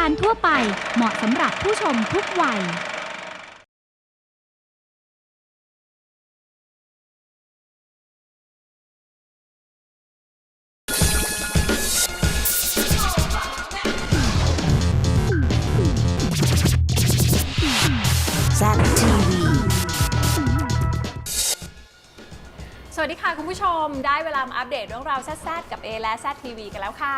การทั่วไปเหมาะสำหรับผู้ชมทุกวัยแซดทีวีสวัสดีค่ะ คุณผู้ชมได้เวลามาอัปเดตเรื่องราวแซดๆกับ A และ Z TV กันแล้วค่ะ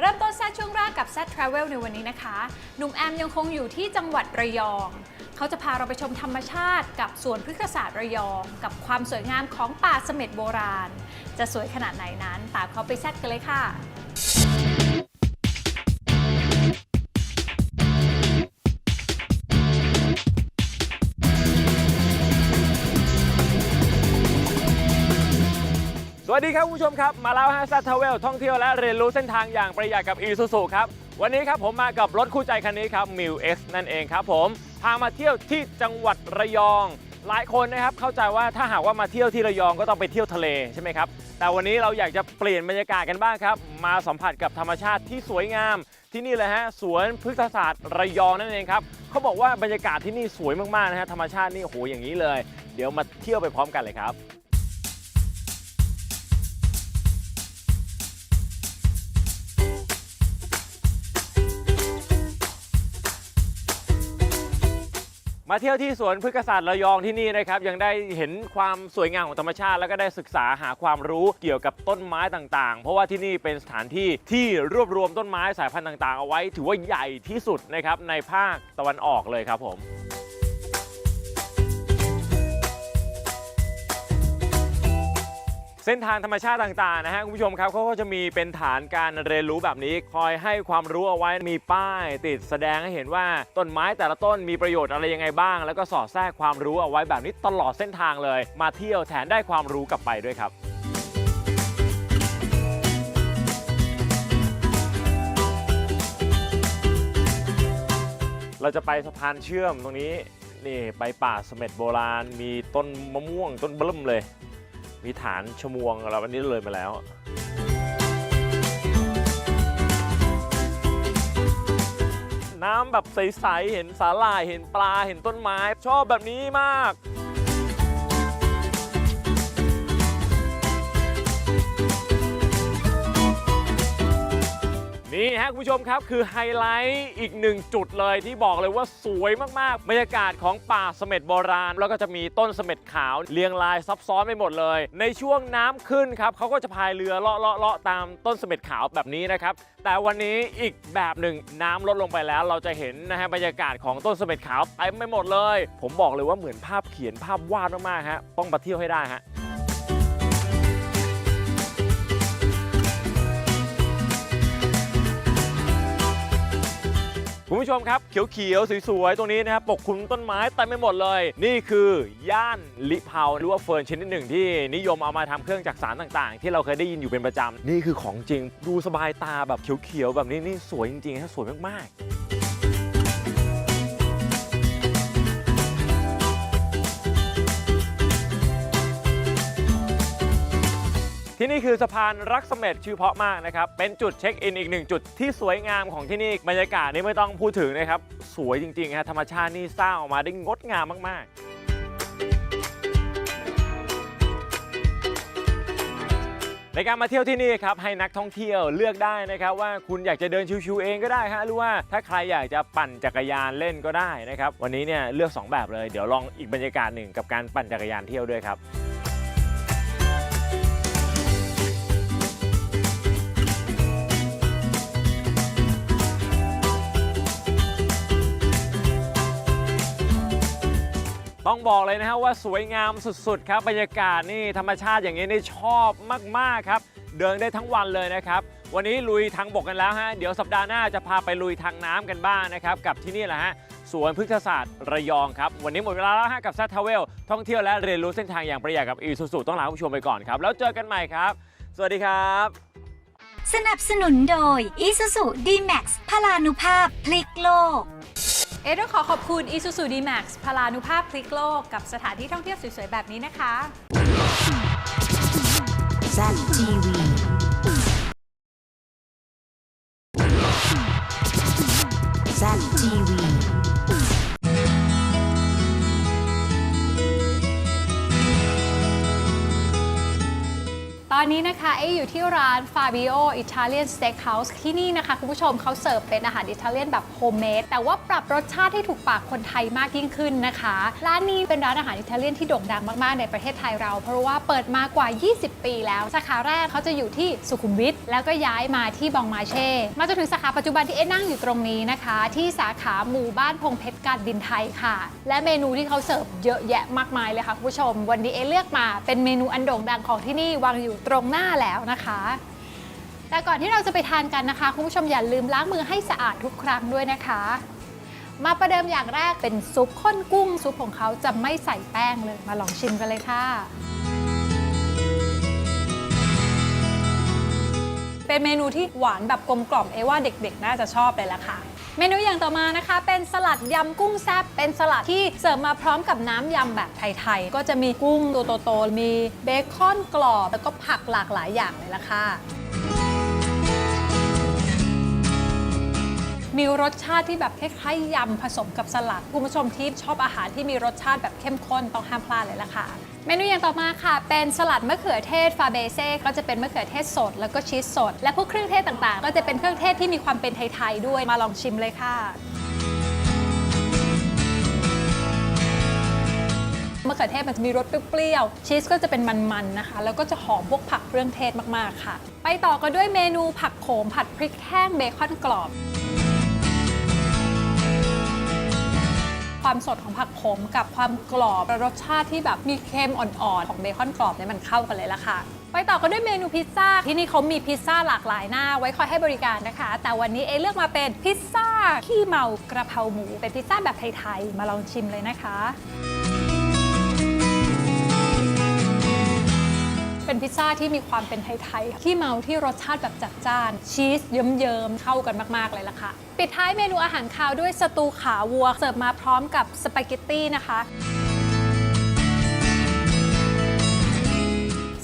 เริ่มต้นแซดช่วงแรกกับแซดทราเวลในวันนี้นะคะ หนุ่มแอมยังคงอยู่ที่จังหวัดระยอง เขาจะพาเราไปชมธรรมชาติกับสวนพฤกษศาสตร์ระยอง กับความสวยงามของป่าเสม็ดโบราณ จะสวยขนาดไหนนั้น ตามเขาไปแซดกันเลยค่ะ วัสดีครับคุณผู้ชมครับ มาแล้วฮะซัตเทเวลท่องเที่ยวและเรียนรู้เส้นทางอย่างประหยัดกับอีซูซูครับ วันนี้ครับผมมากับรถคู่ใจคันนี้ครับมิวเนั่นเองครับผมพามาเที่ยวที่จังหวัดระยอง หลายคนนะครับเข้าใจว่าถ้าหากว่ามาเที่ยวที่ระยองก็ต้องไปเที่ยวทะเลใช่ไหมครับแต่วันนี้เราอยากจะเปลี่ยนบรรยากาศกันบ้างครับ มาสัมผัสกับธรรมชาติที่สวยงาม ที่นี่เลยฮะสวนพฤกษศาสตร์ระยองนั่นเองครับเขาบอกว่าบรรยากาศที่นี่สวยมากๆนะฮะธรรมชาตินี่โอ้โหอย่างนี้เลย เดี๋ยวมาเที่ยวไปพร้อมกันเลยครับ มาเที่ยวที่สวนพฤกษศาสตร์ระยองที่นี่นะครับยังได้เห็นความสวยงามของธรรมชาติ แล้วก็ได้ศึกษาหาความรู้เกี่ยวกับต้นไม้ต่างๆ เพราะว่าที่นี่เป็นสถานที่ที่รวบรวมต้นไม้สายพันธุ์ต่างๆ เอาไว้ ถือว่าใหญ่ที่สุดนะครับในภาคตะวันออกเลยครับผม เส้นทางธรรมชาติต่างๆนะฮะคุณผู้ชมครับเขาก็จะมีเป็นฐานการเรียนรู้แบบนี้ คอยให้ความรู้เอาไว้มีป้ายติดแสดงให้เห็นว่าต้นไม้แต่ละต้นมีประโยชน์อะไรยังไงบ้าง แล้วก็สอดแทรกความรู้เอาไว้แบบนี้ตลอดเส้นทางเลย มาเที่ยวแถมได้ความรู้กลับไปด้วยครับเราจะไปสะพานเชื่อมตรงนี้นี่ไปป่าสม็ดโบราณ มีต้นมะม่วงต้นเบิ่มเลย มีฐานชมวงเราอันนี้เลยมาแล้วน้ำแบบใส ๆ เห็นสาหร่าย เห็นปลา เห็นต้นไม้ ชอบแบบนี้มาก นี่ฮะคุณผู้ชมครับคือไฮไลท์อีกหนึ่งจุดเลยที่บอกเลยว่าสวยมากๆ บรรยากาศของป่าเสม็ดโบราณ แล้วก็จะมีต้นเสม็ดขาวเรียงรายซับซ้อนไปหมดเลย ในช่วงน้ำขึ้นครับเขาก็จะพายเรือเลาะเลาะเลาะตามต้นเสม็ดขาวแบบนี้นะครับ แต่วันนี้อีกแบบหนึ่งน้ำลดลงไปแล้ว เราจะเห็นนะฮะบรรยากาศของต้นเสม็ดขาวเต็มไปหมดเลย ผมบอกเลยว่าเหมือนภาพเขียนภาพวาดมากๆฮะต้องมาเที่ยวให้ได้ฮะ คุณผู้ชมครับเขียวๆสวยๆตรงนี้นะครับปกคลุมต้นไม้เต็มไปหมดเลย นี่คือย่านลิเผาหรือว่าเฟิร์นชนิดหนึ่งที่นิยมเอามาทำเครื่องจักสารต่างๆ ที่เราเคยได้ยินอยู่เป็นประจำนี่คือของจริงดูสบายตาแบบเขียวๆแบบนี้นี่สวยจริงๆฮะสวยมากๆ ที่นี่คือสะพานรักเสม็ดชื่อเพราะมากนะครับ เป็นจุดเช็คอินอีกหนึ่งจุดที่สวยงามของที่นี่บรรยากาศนี่ไม่ต้องพูดถึงนะครับ สวยจริงๆฮะธรรมชาตินี่สร้างออกมาได้งดงามมากๆในการมาเที่ยวที่นี่ครับให้นักท่องเที่ยวเลือกได้นะครับ ว่าคุณอยากจะเดินชิวๆเองก็ได้ฮะหรือว่าถ้าใครอยากจะปั่นจักรยานเล่นก็ได้นะครับ วันนี้เนี่ยเลือก 2 แบบเลย เดี๋ยวลองอีกบรรยากาศหนึ่งกับการปั่นจักรยานเที่ยวด้วยครับ ต้องบอกเลยนะฮะว่าสวยงามสุดๆครับบรรยากาศนี่ธรรมชาติอย่างนี้นี่ชอบมากๆครับ เดินได้ทั้งวันเลยนะครับ วันนี้ลุยทางบกกันแล้วฮะเดี๋ยวสัปดาห์หน้าจะพาไปลุยทางน้ำกันบ้างนะครับกับที่นี่แหละฮะสวนพฤกษศาสตร์ระยองครับ วันนี้หมดเวลาแล้วฮะกับซัททเวลท่องเที่ยวและเรียนรู้เส้นทางอย่างประหยัดกับอีซูซูต้องลาผู้ชมไปก่อนครับ แล้วเจอกันใหม่ครับ สวัสดีครับ สนับสนุนโดย Isuzu D-Max พลานุภาพพลิกโลก เอต้องขอขอบคุณ Isuzu D-Max พลานุภาพพลิกโลก กับสถานที่ท่องเที่ยวสวยๆ แบบนี้นะคะ แซดทีวี นนี้นะคะเออยู่ที่ร้าน Fabio Italian Steakhouse ที่นี่นะคะ คุณผู้ชมเขาเสิร์ฟเป็นอาหารอิตาเลียนแบบโฮมเมดแต่ว่าปรับรสชาติให้ถูกปากคนไทยมากยิ่งขึ้นนะคะ ร้านนี้เป็นร้านอาหารอิตาเลียนที่โด่งดังมาก ๆ ในประเทศไทยเรา เพราะว่าเปิดมากว่า 20 ปีแล้ว สาขาแรกเขาจะอยู่ที่สุขุมวิทแล้วก็ย้ายมาที่บองมาเช่มาจนถึงสาขาปัจจุบันที่เอนั่งอยู่ตรงนี้นะคะ ที่สาขาหมู่บ้านพงเพชรการบินไทยค่ะ และเมนูที่เขาเสิร์ฟเยอะแยะมากมายเลยค่ะคุณผู้ชม วันนี้เอเลือกมาเป็นเมนูอันโด่งดังของที่นี่วางอยู่ตรงรงหน้าแล้วนะคะ แต่ก่อนที่เราจะไปทานกันนะคะคุณผู้ชมอย่าลืมล้างมือให้สะอาดทุกครั้งด้วยนะคะ มาประเดิมอย่างแรกเป็นซุปข้นกุ้ง ซุปของเขาจะไม่ใส่แป้งเลยมาลองชิมกันเลยค่ะ เป็นเมนูที่หวานแบบกลมกล่อมเอว่าเด็กๆ น่าจะชอบเลยละค่ะ เมนูอย่างต่อมานะคะ เป็นสลัดยำกุ้งแซ่บเป็นสลัดที่เสิร์ฟมาพร้อมกับน้ำยำแบบไทยๆ ก็จะมีกุ้งตัวโตๆมีเบคอนกรอบ แล้วก็ผักหลากหลายอย่างเลยละค่ะ มีรสชาติที่แบบคล้ายๆยำผสมกับสลัดคุณผู้ชมที่ชอบอาหารที่มีรสชาติแบบเข้มข้นต้องห้ามพลาดเลยล่ะค่ะ เมนูอย่างต่อมาค่ะ เป็นสลัดมะเขือเทศฟาเบเซ่ก็จะเป็นมะเขือเทศสด แล้วก็ชีสสด และพวกเครื่องเทศต่างๆ ก็จะเป็นเครื่องเทศที่มีความเป็นไทยๆด้วยมาลองชิมเลยค่ะมะเขือเทศมันจะมีรสเปรี้ยวๆ ชีสก็จะเป็นมันๆนะคะ แล้วก็จะหอมพวกผักเครื่องเทศมากๆค่ะ ไปต่อกันด้วยเมนูผักโขมผัดพริกแห้งเบคอนกรอบ ความสดของผักขมกับความกรอบและรสชาติที่แบบมีเค็มอ่อนๆ ของเบคอนกรอบเนี่ยมันเข้ากันเลยละค่ะ ไปต่อกันด้วยเมนูพิซซ่า ที่นี่เขามีพิซซ่าหลากหลายหน้า ไว้คอยให้บริการนะคะ แต่วันนี้เอเลือกมาเป็นพิซซ่าขี้เมากระเพราหมู เป็นพิซซ่าแบบไทยๆ มาลองชิมเลยนะคะ เป็นพิซซ่าที่มีความเป็นไทยๆที่เมาที่รสชาติแบบจัดจ้าน ชีสเยิ้มๆเข้ากันมากๆเลยล่ะค่ะ ปิดท้ายเมนูอาหารคาวด้วยสตูขาวัว เสิร์ฟมาพร้อมกับสปาเกตตี้นะคะ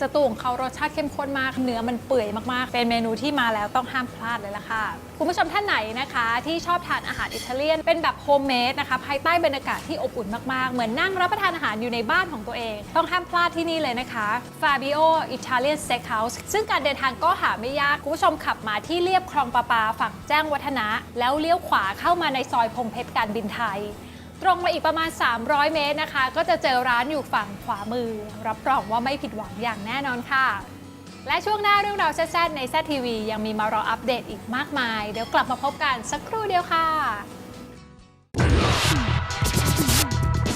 สตูของเขารสชาติเข้มข้นมาก เนื้อมันเปื่อยมากๆ เป็นเมนูที่มาแล้วต้องห้ามพลาดเลยล่ะค่ะ คุณผู้ชมท่านไหนนะคะ ที่ชอบทานอาหารอิตาเลียน เป็นแบบโฮมเมดนะคะ ภายใต้บรรยากาศที่อบอุ่นมากๆ เหมือนนั่งรับประทานอาหารอยู่ในบ้านของตัวเอง ต้องห้ามพลาดที่นี่เลยนะคะ Fabio Italian Steakhouse ซึ่งการเดินทางก็หาไม่ยาก คุณผู้ชมขับมาที่เลียบคลองประปาฝั่งแจ้งวัฒนะ แล้วเลี้ยวขวาเข้ามาในซอยพงเพชรการบินไทย ตรงมาอีกประมาณ 300 เมตรนะคะ ก็จะเจอร้านอยู่ฝั่งขวามือ รับรองว่าไม่ผิดหวังอย่างแน่นอนค่ะ และช่วงหน้าเรื่องราวแซ่บๆในแซทีวียังมีมารออัปเดตอีกมากมาย เดี๋ยวกลับมาพบกันสักครู่เดียวค่ะ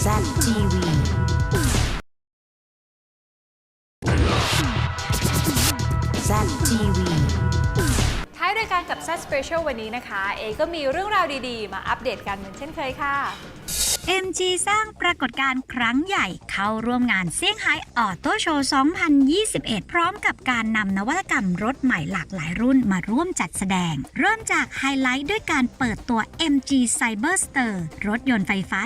ZTV แซ TV ท้ายรายการกับ z Special วันนี้นะคะ เอก็มีเรื่องราวดีๆ มาอัปเดตกันเหมือนเช่นเคยค่ะ MG สร้างปรากฏการณ์ครั้งใหญ่เข้าร่วมงานเซี่ยงไฮ้ออโต้โชว์ 2021 พร้อมกับการนำนวัตกรรมรถใหม่หลากหลายรุ่นมาร่วมจัดแสดง เริ่มจากไฮไลท์ด้วยการเปิดตัว MG Cyberster รถยนต์ไฟฟ้า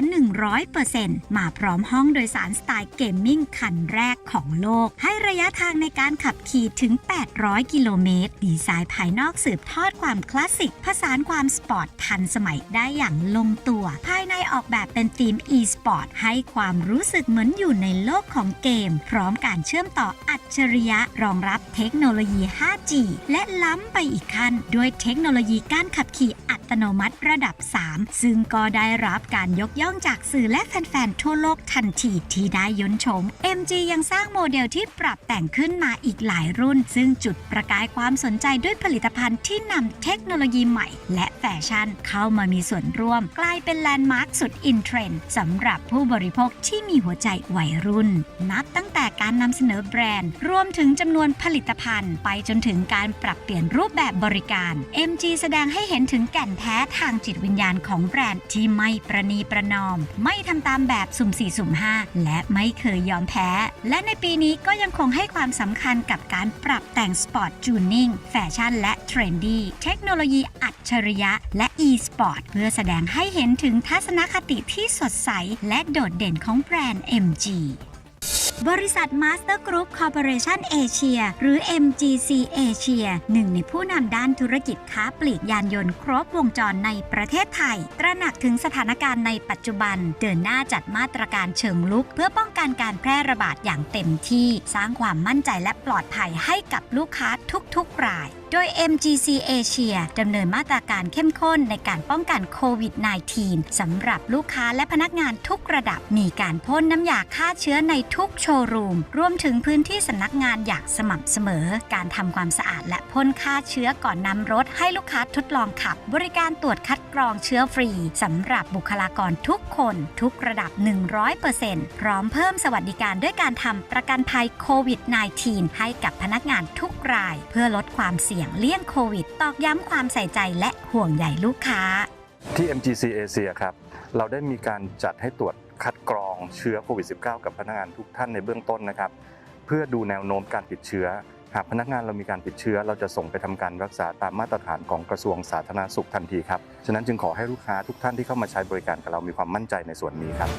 100%มาพร้อมห้องโดยสารสไตล์เกมมิ่งคันแรกของโลก ให้ระยะทางในการขับขี่ถึง 800 กิโลเมตร ดีไซน์ภายนอกสืบทอดความคลาสสิก ผสานความสปอร์ตทันสมัยได้อย่างลงตัว ภายในออกแบบเป็นธีม e-sport ให้ความรู้สึกเหมือนอยู่ในโลกของเกม พร้อมการเชื่อมต่ออัจฉริยะรองรับเทคโนโลยี 5G และล้ำไปอีกขั้น ด้วยเทคโนโลยีการขับขี่อั ตโนมัติระดับ 3 ซึ่งก็ได้รับการยกย่องจากสื่อและแฟนๆ ทั่วโลกทันทีที่ได้ยนชม MG ยังสร้างโมเดลที่ปรับแต่งขึ้นมาอีกหลายรุ่น ซึ่งจุดประกายความสนใจด้วยผลิตภัณฑ์ที่นำเทคโนโลยีใหม่ และแฟชั่นเข้ามามีส่วนร่วม กลายเป็นแลนด์มาร์คสุดอินเทรนด์สำหรับผู้บริโภคที่มีหัวใจวัยรุ่น นับตั้งแต่การนำเสนอแบรนด์ รวมถึงจำนวนผลิตภัณฑ์ ไปจนถึงการปรับเปลี่ยนรูปแบบบริการ MG แสดงให้เห็นถึงแก่นแท้ทางจิตวิญญาณของแบรนด์ที่ไม่ประนีประนอม ไม่ทำตามแบบสุ่ม4สุ่ม5 และไม่เคยยอมแพ้ และในปีนี้ก็ยังคงให้ความสำคัญกับการปรับแต่งสปอร์ตจูนิ่งแฟชั่นและเทรนดี้เทคโนโลยีอัจฉริยะ และ e-sport เพื่อแสดงให้เห็นถึงทัศนคติที่สดใส และโดดเด่นของแบรนด์ MG บริษัท Master Group Corporation Asia หรือ MGC Asia หนึ่งในผู้นำด้านธุรกิจค้าปลีกยานยนต์ครบวงจรในประเทศไทย ตระหนักถึงสถานการณ์ในปัจจุบัน เดินหน้าจัดมาตรการเชิงลุก เพื่อป้องกันการแพร่ระบาดอย่างเต็มที่ สร้างความมั่นใจและปลอดภัยให้กับลูกค้าทุกๆราย โดย MGC Asia ดำเนินมาตรการเข้มข้นในการป้องกันโควิด -19 สำหรับลูกค้าและพนักงานทุกระดับ มีการพ่นน้ำยาฆ่าเชื้อในทุกโชว์รูม รวมถึงพื้นที่สำนักงานอย่างสม่ำเสมอ การทำความสะอาดและพ่นฆ่าเชื้อก่อนนำรถให้ลูกค้าทดลองขับ บริการตรวจคัดกรองเชื้อฟรีสำหรับบุคลากรทุกคน ทุกระดับ 100%พร้อมเพิ่มสวัสดิการด้วยการทำประกันภัยโควิด -19 ให้กับพนักงานทุกราย เพื่อลดความเสี่ยงเลี่ยงโควิด ตอกย้ำความใส่ใจและห่วงใยลูกค้า ที่ MGC Asia ครับ เราได้มีการจัดให้ตรวจคัดกรองเชื้อโควิด -19 กับพนักงานทุกท่านในเบื้องต้นนะครับ เพื่อดูแนวโน้มการติดเชื้อ หากพนักงานเรามีการติดเชื้อ เราจะส่งไปทำการรักษาตามมาตรฐานของกระทรวงสาธารณสุขทันทีครับ ฉะนั้นจึงขอให้ลูกค้าทุกท่านที่เข้ามาใช้บริการกับเรามีความมั่นใจในส่วนนี้ครับ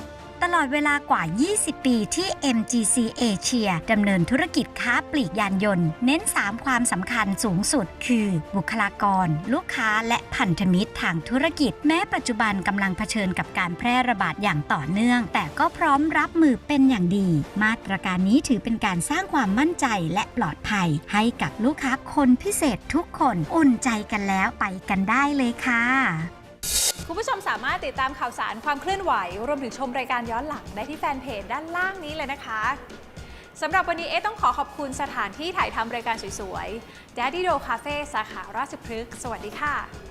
ตลอดเวลากว่า 20 ปีที่ MGC Asia ดำเนินธุรกิจค้าปลีกยานยนต์ เน้น 3 ความสำคัญสูงสุด คือ บุคลากร ลูกค้าและพันธมิตรทางธุรกิจ แม้ปัจจุบันกำลังเผชิญกับการแพร่ระบาดอย่างต่อเนื่อง แต่ก็พร้อมรับมือเป็นอย่างดี มาตรการนี้ถือเป็นการสร้างความมั่นใจและปลอดภัย ให้กับลูกค้าคนพิเศษทุกคนอุ่นใจกันแล้วไปกันได้เลยค่ะ คุณผู้ชมสามารถติดตามข่าวสารความเคลื่อนไหว รวมถึงชมรายการย้อนหลังได้ที่แฟนเพจด้านล่างนี้เลยนะคะสำหรับวันนี้เอ๊ต้องขอขอบคุณสถานที่ถ่ายทำรายการสวยๆ Daddy Do Cafe สาขาราชพฤกษ์สวัสดีค่ะ